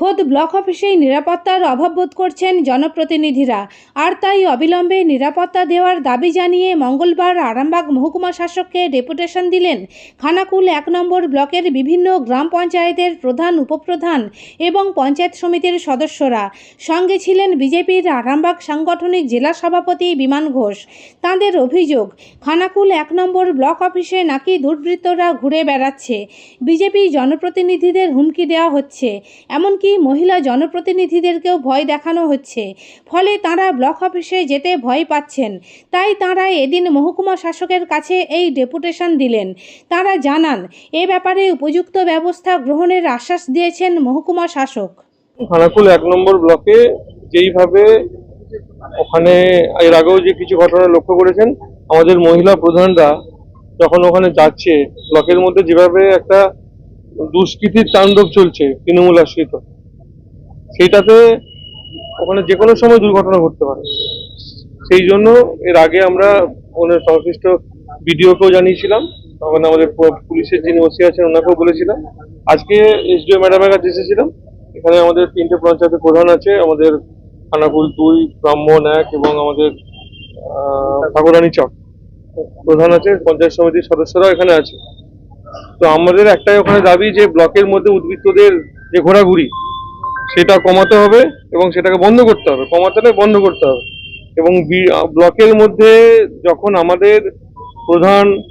খোদ ব্লক অফিসেই নিরাপত্তার অভাব বোধ করছেন জনপ্রতিনিধিরা। আর তাই অবিলম্বে নিরাপত্তা দেওয়ার দাবি জানিয়ে মঙ্গলবার আরামবাগ মহকুমা শাসককে ডেপুটেশন দিলেন। খানাকুল এক নম্বর ব্লকের বিভিন্ন গ্রাম পঞ্চায়েতের প্রধান, উপপ্রধান এবং পঞ্চায়েত সমিতির সদস্যরা। সঙ্গে ছিলেন বিজেপির আরামবাগ সাংগঠনিক জেলা সভাপতি বিমান ঘোষ। তাঁদের অভিযোগ, খানাকুল এক নম্বর ব্লক অফিসে নাকি দুর্বৃত্তরা ঘুরে বেড়াচ্ছে। বিজেপি জনপ্রতিনিধিদের হুমকি দেওয়া হচ্ছে। এমনকি মহিলা জনপ্রতিনিধিদেরকেও ভয় দেখানো হচ্ছে। ফলে তাঁরা ব্লক অফিসে যেতে ভয় পাচ্ছেন। তাই তাঁরা এদিন মহকুমা শাসকের কাছে এই ডেপুটেশন দিলেন। তারা জানান, এ ব্যাপারে উপযুক্ত ব্যবস্থা গ্রহণের আশ্বাস দিয়েছেন মহকুমা শাসক। খানাকুল এক নম্বর ব্লকে যেইভাবে ওখানে, এর আগেও যে কিছু ঘটনা লক্ষ্য করেছেন, আমাদের মহিলা প্রধানরা যখন ওখানে যাচ্ছে, ব্লকের মধ্যে যেভাবে একটা দুষ্কৃতির তাণ্ডব চলছে তৃণমূল আশ্রিত সেইটাতে ওখানে যে কোনো সময় দুর্ঘটনা ঘটতে পারে। সেই জন্য এর আগে আমরা ওনার সংশ্লিষ্ট বিডিওকেও জানিয়েছিলাম ওখানে আমাদের পুলিশের যিনি ওসি আছেন ওনাকেও বলেছিলাম। আজকে এসডিও ম্যাডামের কাছে এসেছিলাম। এখানে আমাদের তিনটে পঞ্চায়েতের প্রধান আছে, আমাদের খানাকুল দুই ব্রাহ্মণ এক এবং আমাদের ঠাকুরানী চক। প্রধান আছে, পঞ্চায়েত সমিতির সদস্যরাও এখানে আছে। তো আমাদের একটাই ওখানে দাবি যে ব্লকের মধ্যে উদ্বৃত্তদের যে ঘোরাঘুরি সেটা কমাতে হবে এবং সেটাকে বন্ধ করতে হবে। কমাতে নয় বন্ধ করতে হবে। এবং ব্লকের মধ্যে যখন আমাদের প্রধান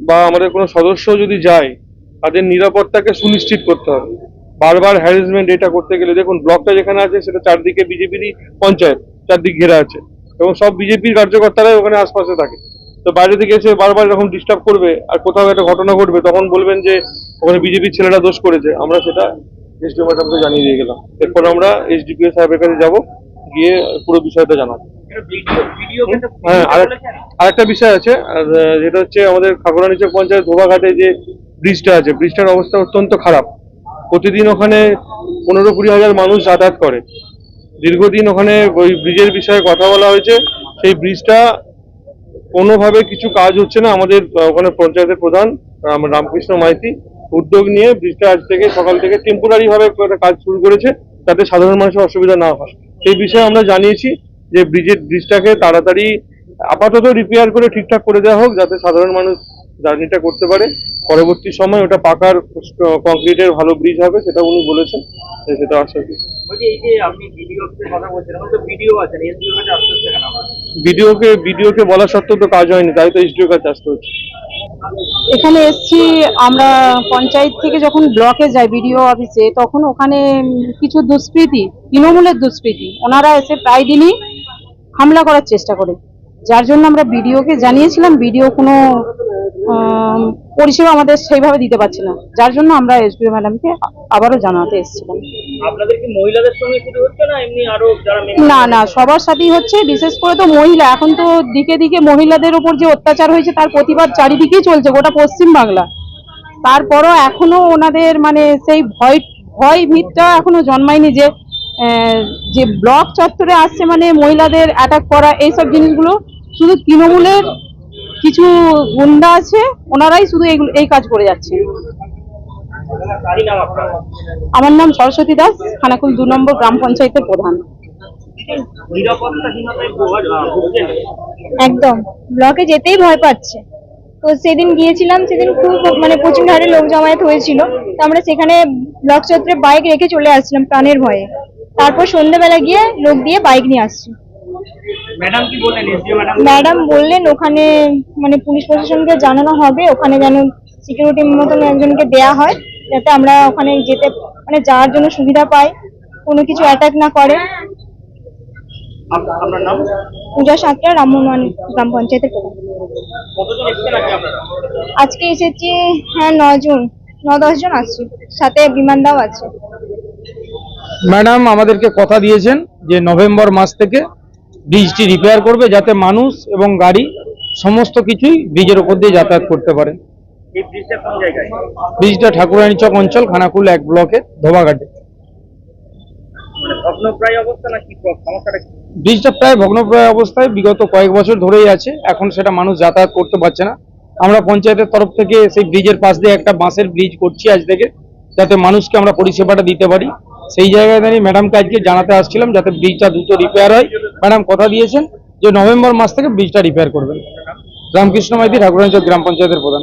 বা আমাদের কোনো সদস্য যদি যায়, তাদের নিরাপত্তাকে সুনিশ্চিত করতে হবে। বারবার হ্যারাসমেন্ট এটা করতে গেলে, দেখুন, ব্লকটা যেখানে আছে, সেটা চারদিকে বিজেপিরই পঞ্চায়েত, চারদিক ঘেরা আছে। এবং সব বিজেপির কার্যকর্তারাই ওখানে আশপাশে থাকে। তো বাইরে থেকে এসে বারবার যখন ডিস্টার্ব করবে, আর কোথাও একটা ঘটনা ঘটবে, তখন বলবেন যে, ওখানে বিজেপির ছেলেরা দোষ করেছে। আমরা সেটা এসডিও ম্যাডামকে জানিয়ে দিয়ে গেলাম। এরপর আমরা এসডিপিও সাহেবের কাছে যাব গিয়ে পুরো বিষয়টা জানাব। হ্যাঁ আর আরেকটা বিষয় আছে যেটা হচ্ছে আমাদের খাগড়ানিচক পঞ্চায়েত ধোবাঘাটে যে ব্রিজটা আছে ব্রিজটার অবস্থা অত্যন্ত খারাপ। প্রতিদিন ওখানে পনেরো কুড়ি হাজার মানুষ যাতায়াত করে। দীর্ঘদিন ওখানে ওই ব্রিজের বিষয়ে কথা বলা হয়েছে। সেই ব্রিজটা কোনোভাবে কিছু কাজ হচ্ছে না। আমাদের ওখানে পঞ্চায়েতের প্রধান রামকৃষ্ণ মাইতি উদ্যোগ নিয়ে ব্রিজটা আজ থেকে সকাল থেকে টেম্পোরারি ভাবে কাজ শুরু করেছে যাতে সাধারণ মানুষের অসুবিধা না হয়। সেই বিষয়ে আমরা জানিয়েছি যে ব্রিজের ব্রিজটাকে তাড়াতাড়ি আপাতত রিপেয়ার করে ঠিকঠাক করে দেওয়া হোক যাতে সাধারণ মানুষ জার্নিটা করতে পারে। পরবর্তী সময় ওটা পাকার কংক্রিটের ভালো ব্রিজ হবে সেটা উনি বলেছেন সেটা আশ্বাস আপনার? ভিডিওকে ভিডিওকে বলা সত্ত্বেও তো কাজ হয়নি তাই তো এসডিও কাছে আসতে হচ্ছে। এখানে এসছি, আমরা পঞ্চায়েত থেকে যখন ব্লকে যাই বিডিও অফিসে, তখন ওখানে কিছু দুষ্কৃতী, তৃণমূলের দুষ্কৃতী, ওনারা এসে প্রায় দিনই হামলা করার চেষ্টা করে। যার জন্য আমরা বিডিওকে জানিয়েছিলাম বিডিও কোনো পরিষেবা আমাদের সেইভাবে দিতে পারছে না। যার জন্য আমরা এসডিও ম্যাডামকে আবারও জানাতে এসেছিলাম। না না সবার সাথেই হচ্ছে বিশেষ করে তো মহিলা। এখন তো দিকে দিকে মহিলাদের উপর যে অত্যাচার হয়েছে তার প্রতিবাদ চারিদিকেই চলছে গোটা পশ্চিম বাংলা। তারপরও এখনও ওনাদের মানে সেই ভয় ভয় ভিতটা এখনও জন্মায়নি যে যে ব্লক চত্বরে আসছে মানে মহিলাদের অ্যাটাক করা এইসব জিনিসগুলো। শুধু তৃণমূলের কিছু গুন্ডা আছে, ওনারাই শুধু এই কাজ করে যাচ্ছে। আমার নাম সরস্বতী দাস, খানাকুল দু নম্বর গ্রাম পঞ্চায়েতের প্রধান। একদম। ব্লকে যেতেই ভয় পাচ্ছে। তো সেদিন গিয়েছিলাম, সেদিন খুব মানে প্রচুর হারে লোক জমায়েত হয়েছিল। তো আমরা সেখানে ব্লক চত্বরে বাইক রেখে চলে আসছিলাম প্রাণের ভয়ে। তারপর সন্ধ্যেবেলা গিয়ে লোক দিয়ে বাইক নিয়ে আসছি। ম্যাডাম কি বললেন? এসডিও ম্যাডাম ম্যাডাম বললেন ওখানে মানে পুলিশ প্রশাসনকে জানানো হবে ওখানে যেন সিকিউরিটি মতন একজনকে দেয়া হয় যাতে আমরা ওখানে যেতে মানে যাওয়ার জন্য সুবিধা পাই কোনো কিছু অ্যাটাক না করে। আপনার নাম? পূজা সাতটা রামমোহন গ্রাম পঞ্চায়েতের প্রধান। আজকে এসেছি হ্যাঁ নজন ন দশ জন আসছি সাথে বিমানদাও আছে। ম্যাডাম আমাদেরকে কথা দিয়েছেন যে নভেম্বর মাস থেকে ব্রিজটি রিপেয়ার করবে যাতে মানুষ এবং গাড়ি সমস্ত কিছুই ব্রিজের ওপর দিয়ে যাতায়াত করতে পারে। ব্রিজটা কোন জায়গায়? ব্রিজটা ঠাকুরানীচক অঞ্চল খানাকুল এক ব্লকে ধোবাঘাটে। মানে ব্রিজটা প্রায় ভগ্নপ্রায় অবস্থায় বিগত কয়েক বছর ধরেই আছে। এখন সেটা মানুষ যাতায়াত করতে পারছে না। আমরা পঞ্চায়েতের তরফ থেকে সেই ব্রিজের পাশ দিয়ে একটা বাঁশের ব্রিজ করছি আজ থেকে যাতে মানুষকে আমরা পরিষেবাটা দিতে পারি। সেই জায়গায় দাঁড়িয়ে ম্যাডামকে আজকে জানাতে আসছিলাম যাতে ব্রিজটা দ্রুত রিপেয়ার হয়। ম্যাডাম কথা দিয়েছেন যে নভেম্বর মাস থেকে ব্রিজটা রিপেয়ার করবেন। রামকৃষ্ণ মাইতি, ঠাকুরাঞ্চল গ্রাম পঞ্চায়েতের প্রধান।